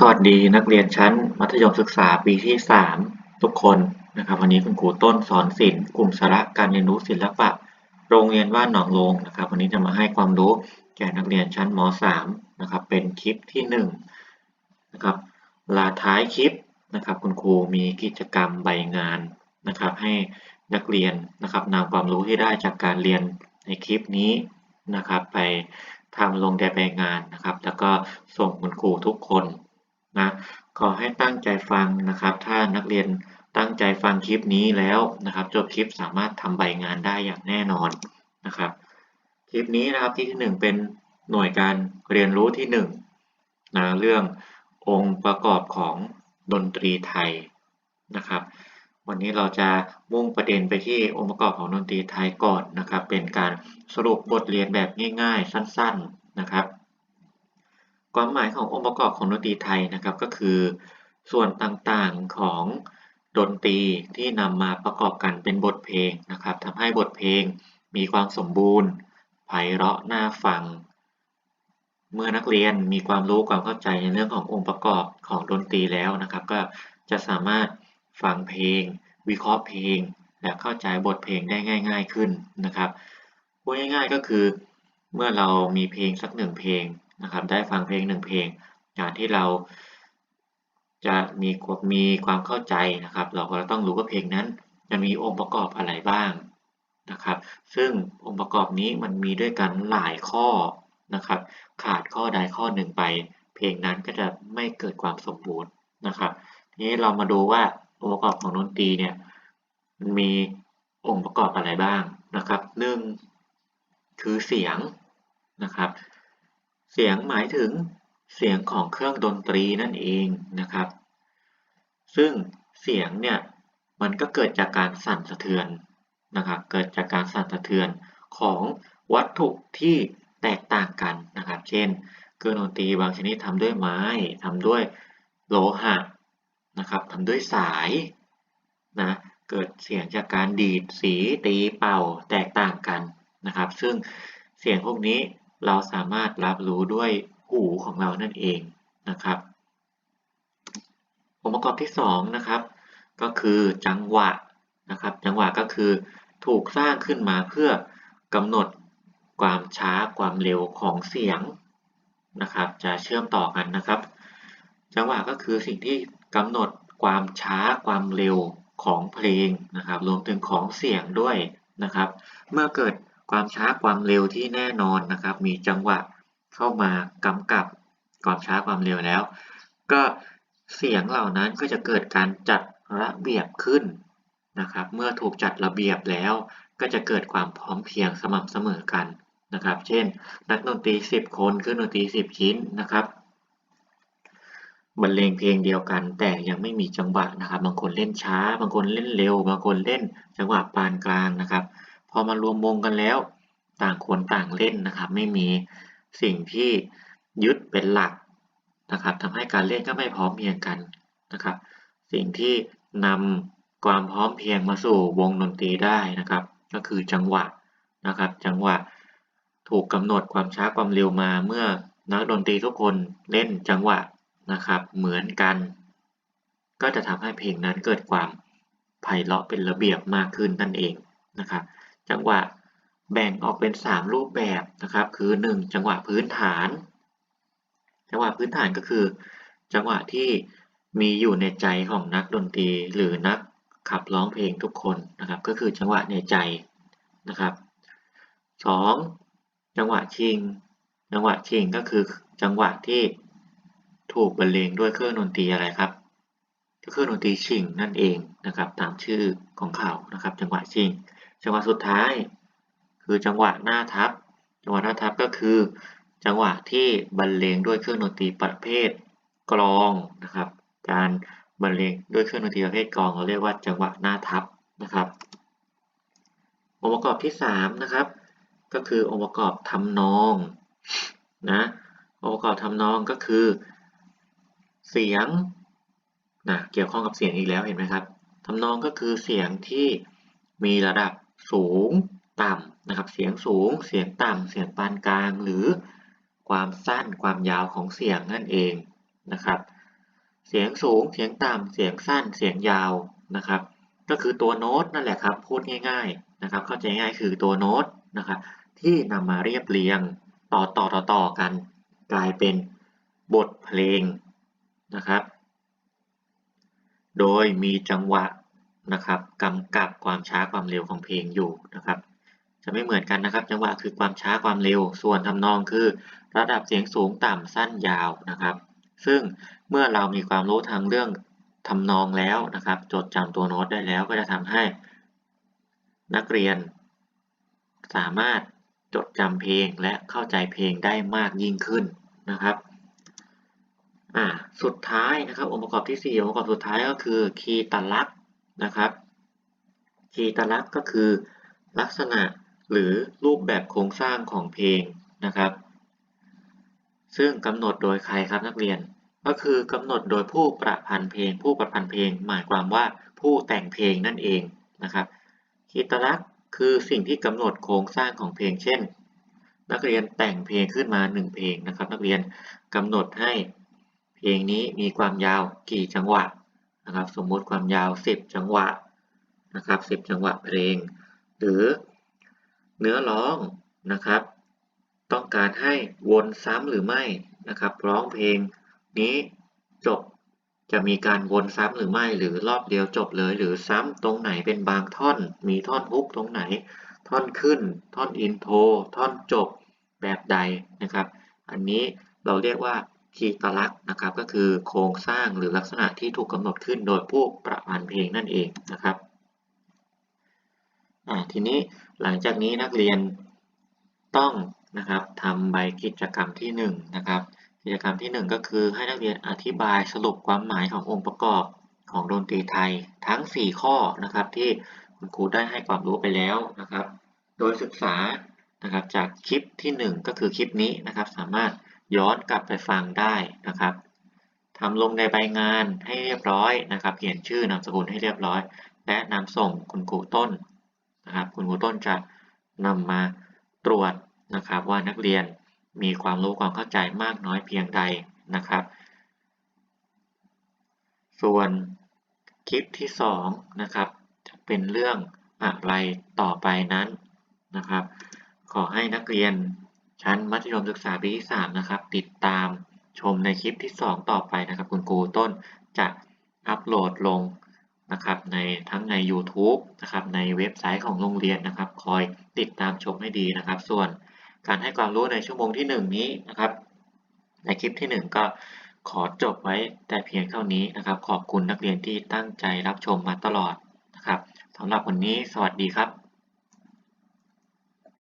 สวัสดีนักเรียนชั้นมัธยมศึกษาปีที่ 3 ทุกคนนะครับ วันนี้คุณครูต้นสอนศิลป์กลุ่มสาระการเรียนรู้ศิลปะ โรงเรียนบ้านหนองโลงนะครับ วันนี้จะมาให้ความรู้แก่นักเรียนชั้นม .3 นะครับ เป็นคลิปที่1นะครับลาท้ายคลิปนะครับ คุณครูมีกิจกรรมใบงานนะครับ ให้นักเรียนนะครับนำความรู้ที่ได้จากการเรียนในคลิปนี้นะครับ ไปทำลงในใบงานนะครับ แล้วก็ส่งคุณครูทุกคน นะขอให้ตั้งใจฟังนะครับ ถ้านักเรียนตั้งใจฟังคลิปนี้แล้วนะครับ จบคลิปสามารถทำใบงานได้อย่างแน่นอนนะครับ คลิปนี้นะครับที่ที่หนึ่งเป็นหน่วยการเรียนรู้ที่หนึ่งนะเรื่ององค์ประกอบของดนตรีไทยนะครับ วันนี้เราจะมุ่งประเด็นไปที่องค์ประกอบของดนตรีไทยก่อนนะครับ เป็นการสรุปบทเรียนแบบง่าย ๆ สั้น ๆนะครับ ความหมายขององค์ประกอบของดนตรีไทยนะครับก็คือ ส่วนต่างๆของดนตรีที่นำมาประกอบกันเป็นบทเพลงนะครับทำให้บทเพลงมีความสมบูรณ์ไพเราะน่าฟัง เมื่อนักเรียนมีความรู้ความเข้าใจในเรื่องขององค์ประกอบของดนตรีแล้วนะครับ ก็จะสามารถฟังเพลง วิเคราะห์เพลง และเข้าใจบทเพลงได้ง่าย ๆขึ้นนะครับพูดง่ายๆก็คือ เมื่อเรามีเพลงสักหนึ่งเพลง นะครับ ได้ฟังเพลงหนึ่งเพลง การที่เราจะมีมีความเข้าใจนะครับ เราก็ต้องรู้ว่าเพลงนั้นจะมีองค์ประกอบอะไรบ้างนะครับ ซึ่งองค์ประกอบนี้มันมีด้วยกันหลายข้อนะครับ ขาดข้อใดข้อหนึ่งไป เพลงนั้นก็จะไม่เกิดความสมบูรณ์นะครับ ทีนี้เรามาดูว่าองค์ประกอบของดนตรีเนี่ยมันมีองค์ประกอบอะไรบ้างนะครับหนึ่งคือเสียงนะครับ เสียงหมายถึงเสียงของเครื่องดนตรีนั่นเองนะครับ ซึ่งเสียงเนี่ยมันก็เกิดจากการสั่นสะเทือนนะครับ เกิดจากการสั่นสะเทือนของวัตถุที่แตกต่างกันนะครับ เช่น เครื่องดนตรีบางชนิดทำด้วยไม้ทำด้วยโลหะนะครับทำด้วยสายนะเกิดเสียงจากการดีดสีตีเป่าแตกต่างกันนะครับ ซึ่งเสียงพวกนี้ เราสามารถรับรู้ด้วยหูของเรานั่นเองนะครับ องค์ประกอบที่2นะครับก็คือจังหวะนะครับ จังหวะก็คือถูกสร้างขึ้นมาเพื่อกำหนดความช้าความเร็วของเสียงนะครับ จะเชื่อมต่อกันนะครับ จังหวะก็คือสิ่งที่กำหนดความช้าความเร็วของเพลงนะครับ รวมถึงของเสียงด้วยนะครับ เมื่อเกิด ความช้าความเร็วที่แน่นอนนะครับ มีจังหวะเข้ามากำกับความช้าความเร็วแล้ว ก็เสียงเหล่านั้นก็จะเกิดการจัดระเบียบขึ้นนะครับ เมื่อถูกจัดระเบียบแล้วก็จะเกิดความพร้อมเพียงสม่ำเสมอกันนะครับ เช่น นักดนตรี 10 คนคือดนตรี 10 ชิ้นนะครับบรรเลงเพลงเดียวกัน แต่ยังไม่มีจังหวะนะครับ บางคนเล่นช้า บางคนเล่นเร็ว บางคนเล่นจังหวะปานกลางนะครับ พอมารวมวงกันแล้ว ต่างคนต่างเล่นนะครับ ไม่มีสิ่งที่ยึดเป็นหลักนะครับทำให้การเล่นก็ไม่พร้อมเพียงกันนะครับ สิ่งที่นำความพร้อมเพียงมาสู่วงดนตรีได้นะครับ ก็คือจังหวะนะครับ จังหวะถูกกำหนดความช้าความเร็วมาเมื่อนักดนตรีทุกคนเล่นจังหวะนะครับ เหมือนกัน ก็จะทำให้เพลงนั้นเกิดความไพเราะเป็นระเบียบมากขึ้นนั่นเองนะครับ จังหวะแบ่งออกเป็น 3 รูปแบบนะครับ คือ 1 จังหวะพื้นฐาน จังหวะพื้นฐานก็คือ จังหวะที่มีอยู่ในใจของนักดนตรีหรือนักขับร้องเพลงทุกคนนะครับ ก็คือจังหวะในใจนะครับ 2. จังหวะชิง จังหวะชิงก็คือจังหวะที่ถูกบรรเลงด้วยเครื่องดนตรีอะไรครับเครื่องดนตรีชิงนั่นเองนะครับ ตามชื่อของเขานะครับ จังหวะชิง จังหวะสุดท้าย คือจังหวะหน้าทับ จังหวะหน้าทับก็คือ จังหวะที่บรรเลงด้วยเครื่องดนตรีประเภทกลองนะครับ การบรรเลงด้วยเครื่องดนตรีประเภทกลองเราเรียกว่าจังหวะหน้าทับนะครับองค์ประกอบที่3นะครับก็คือองค์ประกอบทำนองนะองค์ประกอบทำนองก็คือ เสียงนะเกี่ยวข้องกับเสียงอีกแล้วเห็นไหมครับทำนองก็คือเสียงที่มีระดับ สูงต่ำนะครับ เสียงสูง เสียงต่ำ เสียงปานกลาง หรือความสั้นความยาวของเสียงนั่นเองนะครับ เสียงสูง เสียงต่ำ เสียงสั้น เสียงยาวนะครับ ก็คือตัวโน้ตนั่นแหละครับ พูดง่ายๆนะครับ เข้าใจง่ายคือตัวโน้ตนะครับที่นำมาเรียบเรียงต่อต่อต่อต่อกัน กลายเป็นบทเพลงนะครับ โดยมีจังหวะ นะครับกำกับความช้าความเร็วของเพลงอยู่นะครับ จะไม่เหมือนกันนะครับ จังหวะคือความช้าความเร็ว ส่วนทำนองคือ ระดับเสียงสูงต่ำสั้นยาวนะครับ ซึ่งเมื่อเรามีความรู้ทางเรื่องทำนองแล้วนะครับ จดจำตัวโน้ตได้แล้วก็จะทำให้ นักเรียน สามารถจดจำเพลงและเข้าใจเพลงได้มากยิ่งขึ้นนะครับอ่าสุดท้ายนะครับองค์ประกอบที่ 4 องค์ประกอบสุดท้ายก็คือคีย์ตลักษ นะครับคีย์ตลักษณ์ก็คือลักษณะหรือรูปแบบโครงสร้างของเพลงนะครับ ซึ่งกำหนดโดยใครครับนักเรียน ก็คือกำหนดโดยผู้ประพันธ์เพลง ผู้ประพันธ์เพลง หมายความว่าผู้แต่งเพลงนั่นเองนะครับคีย์ตลักษณ์คือสิ่งที่กำหนดโครงสร้างของเพลง เช่น นักเรียนแต่งเพลงขึ้นมา1เพลงนะครับ นักเรียนกำหนดให้เพลงนี้มีความยาวกี่จังหวะ นะครับ สมมุติความยาว 10 จังหวะนะครับ 10 จังหวะเพลง หรือเนื้อร้องนะครับ ต้องการให้วนซ้ำหรือไม่นะครับ ร้องเพลงนี้จบจะมีการวนซ้ำหรือไม่หรือรอบเดียวจบเลยหรือซ้ำตรงไหนเป็นบางท่อน มีท่อนฮุกตรงไหน ท่อนขึ้น ท่อนอินโทรท่อนจบแบบใดนะครับ อันนี้เราเรียกว่า คีตลักษณ์นะครับ ก็คือโครงสร้างหรือลักษณะที่ถูกกำหนดขึ้นโดยผู้ประพันธ์เพลงนั่นเองนะครับทีนี้หลังจากนี้นักเรียนต้องนะครับทำใบกิจกรรมที่1นงนะครับกิจกรรมที่ 1 ก็คือให้นักเรียนอธิบายสรุปความหมายขององค์ประกอบของดนตรีไทยทั้ง 4 ข้อนะครับ ที่คุณครูได้ให้ความรู้ไปแล้วนะครับ โดยศึกษานะครับจากคลิปที่ 1 ก็คือคลิปนี้นะครับ สามารถ ย้อนกลับไปฟังได้นะครับทำลงในใบงานให้เรียบร้อยนะครับ เขียนชื่อนามสกุลให้เรียบร้อย และนำส่งคุณครูต้นนะครับ คุณครูต้นจะนำมาตรวจนะครับ ว่านักเรียนมีความรู้ความเข้าใจมากน้อยเพียงใดนะครับ ส่วนคลิปที่2นะครับจะเป็นเรื่องอะไรต่อไปนั้นนะครับ ขอให้นักเรียน ชั้นมัธยมศึกษาปีที่ 3 นะครับ ติดตามชมในคลิปที่ 2 ต่อไปนะครับ คุณครูต้นจะอัปโหลดลงนะครับในทั้งใน YouTube นะครับในเว็บไซต์ของโรงเรียนนะครับ คอยติดตามชมให้ดีนะครับ ส่วนการให้ความรู้ในชั่วโมงที่ 1 นี้นะครับ ในคลิปที่ 1 ก็ขอจบไว้แต่เพียงเท่านี้นะครับ ขอบคุณนักเรียนที่ตั้งใจรับชมมาตลอดนะครับสำหรับวันนี้สวัสดีครับ